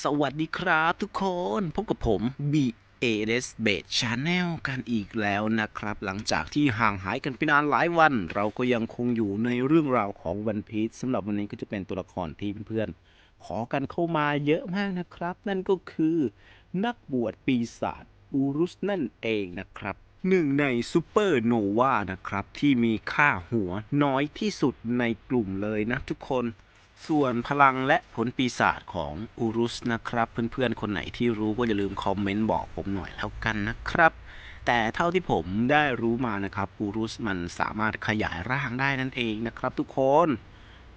สวัสดีครับทุกคนพบกับผม B A S b a t Channel กันอีกแล้วนะครับ หลังจากที่ห่างหายกันไปนานหลายวัน เราก็ยังคงอยู่ในเรื่องราวของ One Piece สำหรับวันนี้ก็จะเป็นตัวละครที่เพื่อนๆ ขอกันเข้ามาเยอะมากนะครับ นั่นก็คือนักบวชปีศาจอูรุสนั่นเองนะครับหนึ่งในซูเปอร์โนวานะครับ ที่มีค่าหัวน้อยที่สุดในกลุ่มเลยนะทุกคน ส่วนพลังและผลปีศาจของอูรุสนะครับ เพื่อนๆ คนไหนที่รู้ก็อย่าลืมคอมเมนต์บอกผมหน่อยแล้วกันนะครับ แต่เท่าที่ผมได้รู้มานะครับอูรุสมันสามารถขยายร่างได้นั่นเองนะครับทุกคน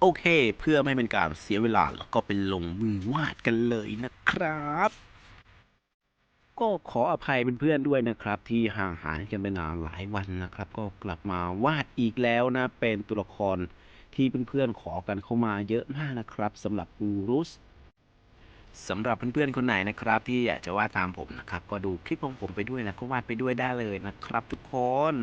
โอเค เพื่อไม่เป็นการเสียเวลาแล้วก็ไปลงมือวาดกันเลยนะครับ ก็ขออภัยเพื่อนๆด้วยนะครับ ที่ห่างหายกันไปนานหลายวันนะครับ ก็กลับมาวาดอีกแล้วนะเป็นตัวละคร ที่เพื่อนๆขอกันเข้ามาเยอะมากนะครับสำหรับอูรุสสำหรับเพื่อนๆคนไหนนะครับ ที่อยากจะวาดตามผมนะครับ ก็ดูคลิปของผมไปด้วยนะก็วาดไปด้วยได้เลยนะครับ ทุกคน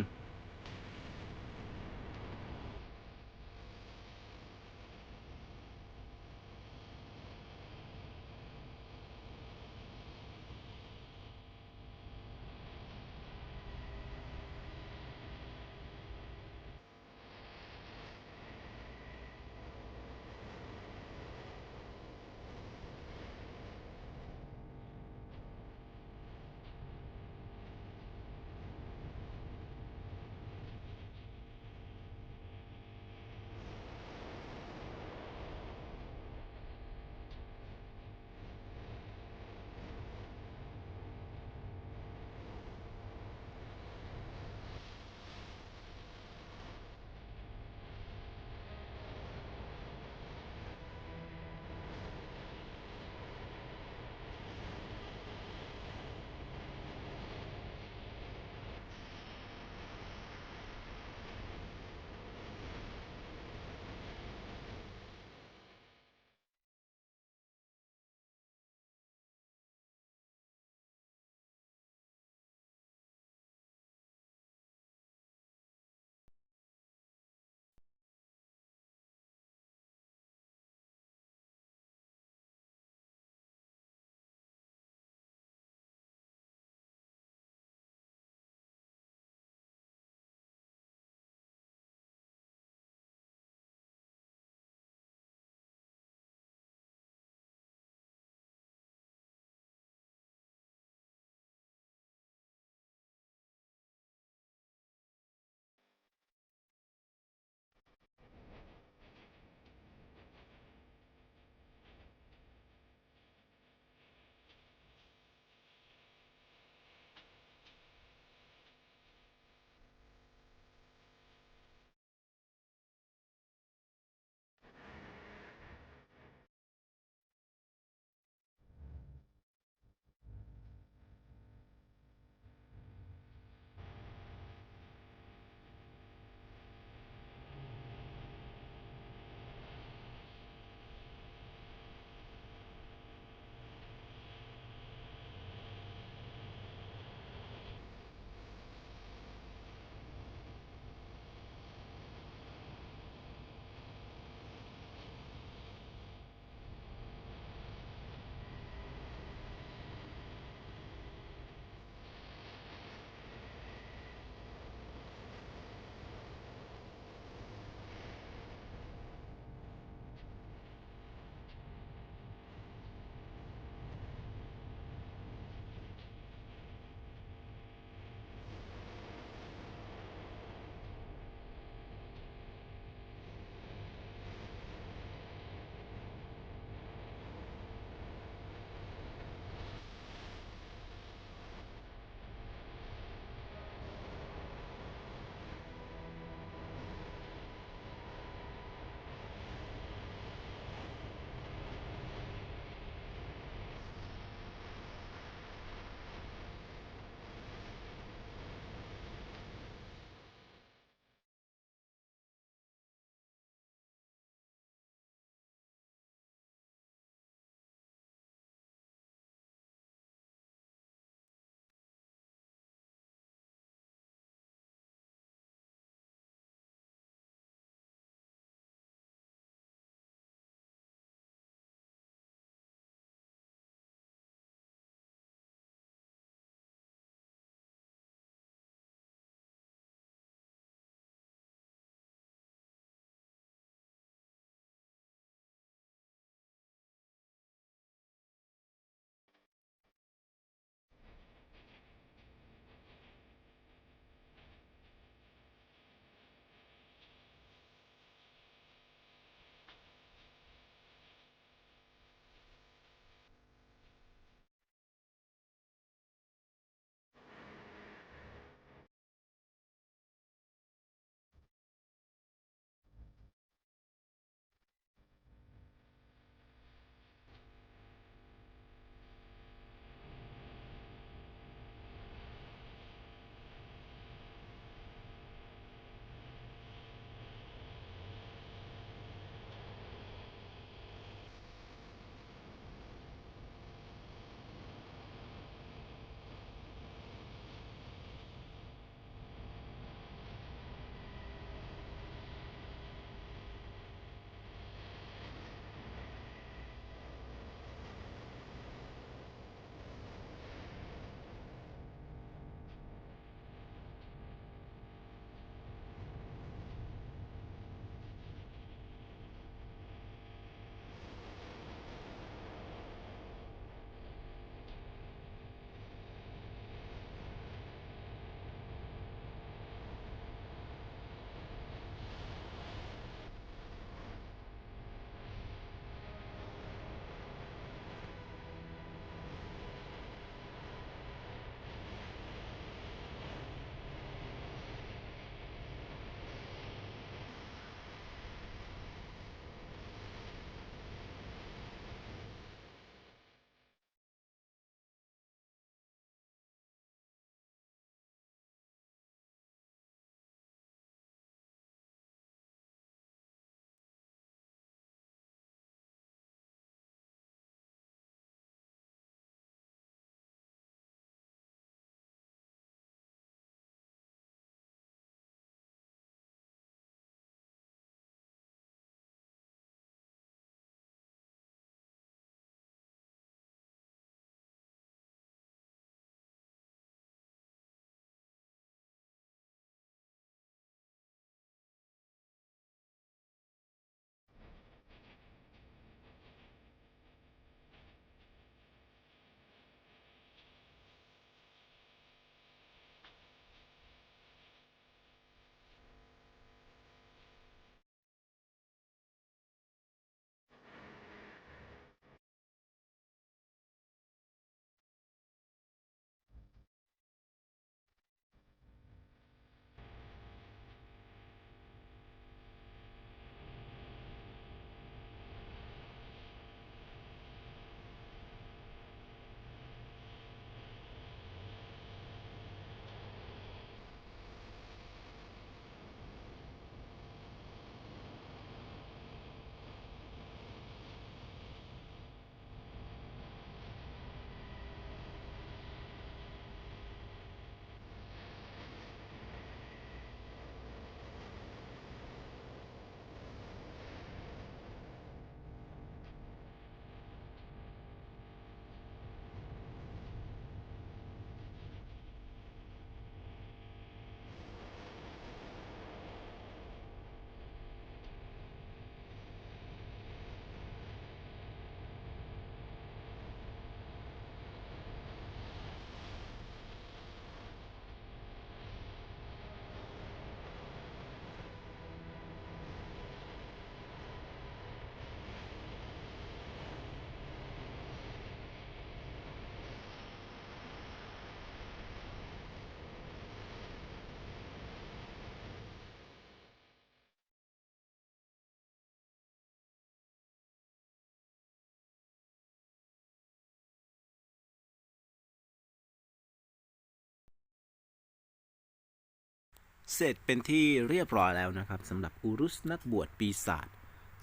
เสร็จเป็นที่เรียบร้อยแล้วนะครับสำหรับอูรุสนักบวชปีศาจ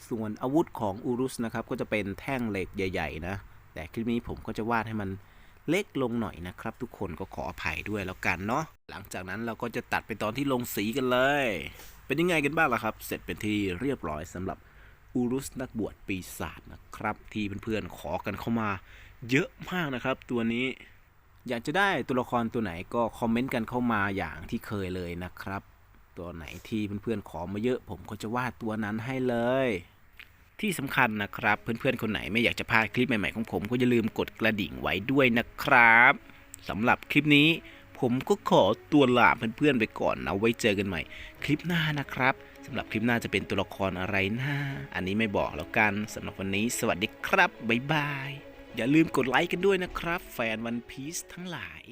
ส่วนอาวุธของอูรุสนะครับก็จะเป็นแท่งเหล็กใหญ่ ๆ นะ แต่คลิปนี้ผมก็จะวาดให้มันเล็กลงหน่อยนะครับ ทุกคนก็ขออภัยด้วยแล้วกันเนาะหลังจากนั้นเราก็จะตัดไปตอนที่ลงสีกันเลย เป็นยังไงกันบ้างล่ะครับ เสร็จเป็นที่เรียบร้อยสำหรับอูรุสนักบวชปีศาจนะครับ ที่เพื่อนๆขอกันเข้ามา เยอะมากนะครับ ตัวนี้ อยากจะได้ตัวละครตัวไหนก็คอมเมนต์กันเข้ามาอย่างที่เคยเลยนะครับ ตัวไหนที่เพื่อนๆขอมาเยอะ ผมก็จะวาดตัวนั้นให้เลย ที่สำคัญนะครับ เพื่อนๆคนไหนไม่อยากจะพลาดคลิปใหม่ๆของผมก็อย่าลืมกดกระดิ่งไว้ด้วยนะครับสำหรับคลิปนี้ ผมก็ขอตัวลาเพื่อนๆไปก่อนนะไว้เจอกันใหม่ คลิปหน้านะครับสำหรับคลิปหน้าจะเป็นตัวละครอะไรนะอันนี้ไม่บอกแล้วกันสำหรับวันนี้ สวัสดีครับบ๊ายบาย อย่าลืมกดไลค์กันด้วยนะครับ แฟนวันพีซทั้งหลาย